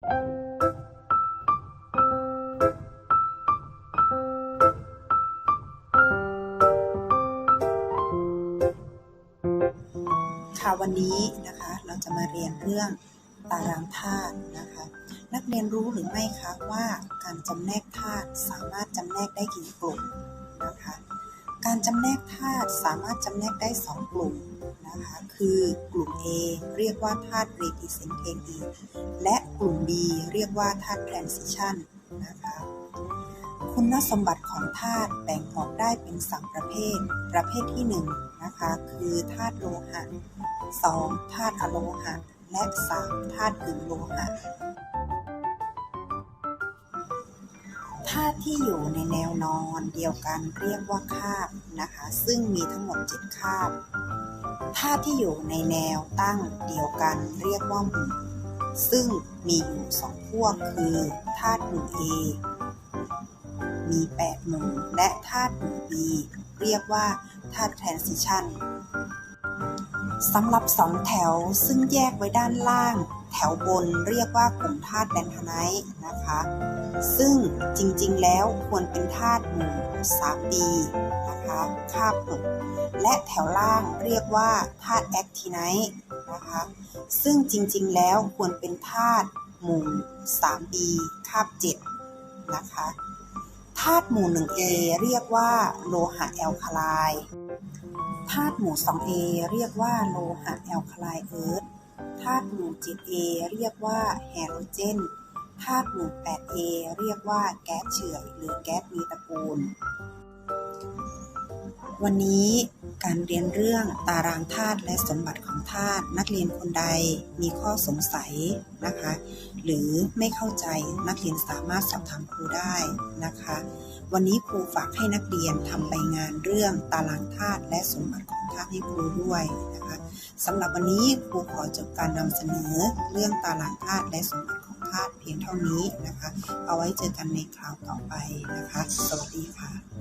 ค่ะวันนี้นะคะเราจะมาเรียนเรื่องตารางธาตุนะคะ นักเรียนรู้หรือไม่คะว่าการจำแนกธาตุสามารถจำแนกได้กี่กลุ่มนะคะ การจำแนกธาตุสามารถจำแนกได้ 2 กลุ่ม นะคะคือกลุ่ม A เรียกว่าธาตุ representation และกลุ่ม B เรียกว่าธาตุ transition นะคะคุณสมบัติของธาตุแบ่งออกได้เป็น3ประเภท ประเภทที่1นะคะคือธาตุโลหะ 2. ธาตุอะโลหะ และ 3. ธาตุกึ่งโลหะธาตุที่อยู่ในแนวนอนเดียวกันเรียกว่าคาบนะคะ ซึ่งมีทั้งหมด 7 คาบ ธาตุที่อยู่ในแนวตั้งเดียวกันเรียกว่าหมู่ซึ่งมีอยู่สองพวกคือธาตุหมู่ A มี8หมู่และธาตุหมู่ B เรียกว่าธาตุ transition สำหรับสองแถวซึ่งแยกไว้ด้านล่าง แถวบนเรียกว่ากลุ่มธาตุแลนทไนท์นะคะ ซึ่งจริงๆแล้วควรเป็นธาตุหมู่ 3D นะคะคาบหกและแถวล่างเรียกว่าธาตุแอคทิไนท์นะคะ ซึ่งจริงๆแล้วควรเป็นธาตุหมู่ 3B คาบ7นะคะธาตุหมู่ 1A เรียกว่าโลหะแอลคาไลน์ธาตุหมู่ 2A เรียกว่าโลหะแอลคาไลน์เอิร์ธ ธาตุหมู่ 7A เรียกว่าแฮโรเจน ธาตุหมู่ 8A เรียกว่าแก๊สเฉื่อยหรือแก๊สมีตระกูล วันนี้ การเรียนเรื่องตารางธาตุและสมบัติของธาตุนักเรียนคนใดมีข้อสงสัยนะคะ หรือไม่เข้าใจนักเรียนสามารถสอบถามครูได้นะคะ วันนี้ครูฝากให้นักเรียนทำใบงานเรื่องตารางธาตุและสมบัติของธาตุให้ครูด้วยนะคะสำหรับวันนี้ครูขอจบการนำเสนอเรื่องตารางธาตุและสมบัติของธาตุเพียงเท่านี้นะคะ เอาไว้เจอกันในคราวต่อไปนะคะ สวัสดีค่ะ